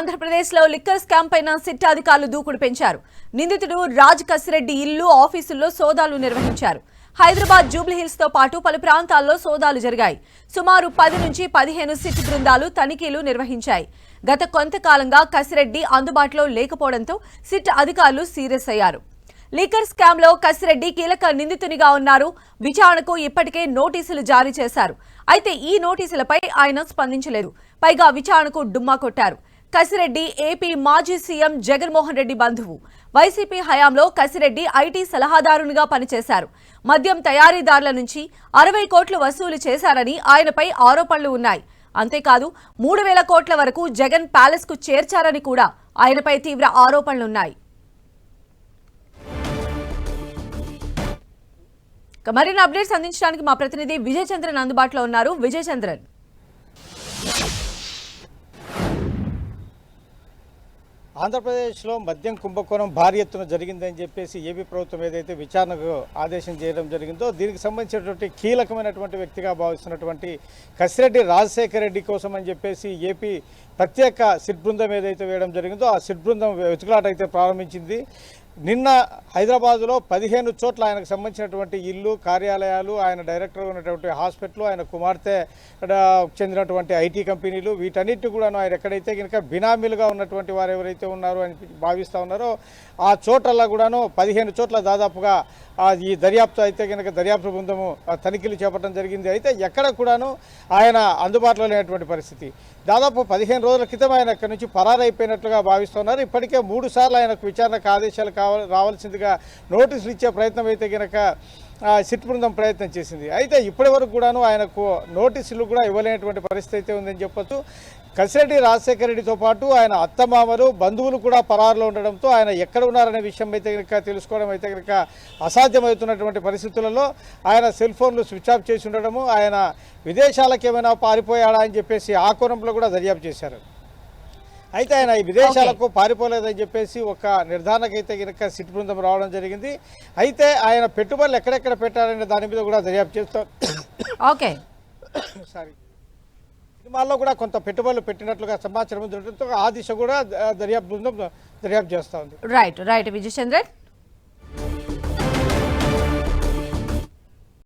ఆంధ్రప్రదేశ్లో liquor scam పైన SIT అధికారులు దూకుడు పెంచారు. నిందితుడు రాజ్ కసిరెడ్డి ఇల్లు ఆఫీసుల్లో సోదాలు నిర్వహించారు. హైదరాబాద్ జూబ్లీహిల్స్తో పాటు పలు ప్రాంతాల్లో సోదాలు జరిగాయి. సుమారు పది నుంచి పదిహేను సిట్ బృందాలు తనిఖీలు నిర్వహించాయి. గత కొంతకాలంగా కసిరెడ్డి అందుబాటులో లేకపోవడంతో సిట్ అధికారులు సీరియస్ అయ్యారు. లీకర్ స్కామ్లో కసిరెడ్డి కీలక నిందితునిగా ఉన్నారు. విచారణకు ఇప్పటికే నోటీసులు జారీ చేశారు. అయితే ఈ నోటీసులపై ఆయన స్పందించలేదు. పైగా విచారణకు డుమ్మా కొట్టారు. కసిరెడ్డి ఏపీ మాజీ సీఎం జగన్మోహన్ రెడ్డి బంధువు. వైసీపీ హయాంలో కసిరెడ్డి ఐటీ సలహాదారునిగా పనిచేశారు. మద్యం తయారీదారుల నుంచి అరవై కోట్లు వసూలు చేశారని ఆయనపై ఆరోపణలు ఉన్నాయి. అంతేకాదు మూడు వేల కోట్ల వరకు జగన్ ప్యాలెస్కు చేర్చారని కూడా ఆయనపై తీవ్ర ఆరోపణలున్నాయి మరిన్ని అప్డేట్స్ అందించడానికి మా ప్రతినిధి విజయచంద్రన్ అందుబాటులో ఉన్నారు. విజయచంద్రన్. ఆంధ్రప్రదేశ్లో మద్యం కుంభకోణం భారీ ఎత్తున జరిగిందని చెప్పేసి ఏపీ ప్రభుత్వం ఏదైతే విచారణకు ఆదేశం చేయడం జరిగిందో దీనికి సంబంధించినటువంటి కీలకమైనటువంటి వ్యక్తిగా భావిస్తున్నటువంటి కసిరెడ్డి రాజశేఖర రెడ్డి కోసం అని చెప్పేసి ఏపీ ప్రత్యేక సిట్ బృందం ఏదైతే వేయడం జరిగిందో ఆ సిట్ బృందం వెతుకులాట అయితే ప్రారంభించింది. నిన్న హైదరాబాదులో పదిహేను చోట్ల ఆయనకు సంబంధించినటువంటి ఇల్లు కార్యాలయాలు ఆయన డైరెక్టర్ ఉన్నటువంటి హాస్పిటల్ ఆయన కుమార్తె ఇక్కడ చెందినటువంటి ఐటీ కంపెనీలు వీటన్నిటి కూడాను ఆయన ఎక్కడైతే కనుక బినామీలుగా ఉన్నటువంటి వారు ఎవరైతే ఉన్నారో అని భావిస్తూ ఉన్నారో ఆ చోట్ల కూడాను పదిహేను చోట్ల దాదాపుగా ఈ దర్యాప్తు అయితే కనుక దర్యాప్తు బృందము ఆ తనిఖీలు చేపట్టడం జరిగింది. అయితే ఎక్కడ కూడాను ఆయన అందుబాటులో లేనటువంటి పరిస్థితి. దాదాపు పదిహేను రోజుల క్రితం ఆయన అక్కడి నుంచి పరారైపోయినట్లుగా భావిస్తున్నారు ఇప్పటికే మూడు సార్లు ఆయనకు విచారణకు ఆదేశాలు కావాలి రావాల్సిందిగా నోటీసులు ఇచ్చే ప్రయత్నం అయితే కనుక ఆ, సిట్ బృందం ప్రయత్నం చేసింది. అయితే ఇప్పటి వరకు కూడాను ఆయనకు నోటీసులు కూడా ఇవ్వలేనటువంటి పరిస్థితి అయితే ఉందని చెప్పొచ్చు. కసిరెడ్డి రాజశేఖర రెడ్డితో పాటు ఆయన అత్తమామలు బంధువులు కూడా పరారులో ఉండడంతో ఆయన ఎక్కడ ఉన్నారనే విషయం అయితే కనుక తెలుసుకోవడం అయితే కనుక అసాధ్యమవుతున్నటువంటి పరిస్థితులలో ఆయన సెల్ ఫోన్లు స్విచ్ ఆఫ్ చేసి ఉండడము ఆయన విదేశాలకు ఏమైనా పారిపోయాడా అని చెప్పేసి ఆ కోణంలో కూడా దర్యాప్తు చేశారు. అయితే ఆయన ఈ విదేశాలకు పారిపోలేదని చెప్పేసి ఒక నిర్ధారణకైతే కనుక సిట్ బృందం రావడం జరిగింది. అయితే ఆయన పెట్టుబడులు ఎక్కడెక్కడ పెట్టారనే దాని మీద కూడా దర్యాప్తు చేస్తారు ఓకే. సారీ. సినిమాల్లో కూడా కొంత పెట్టుబడులు పెట్టినట్లుగా సమాచారం ఆ దిశ కూడా దర్యాప్తు బృందం దర్యాప్తు చేస్తూ ఉంది. Right right Vijay Chandran.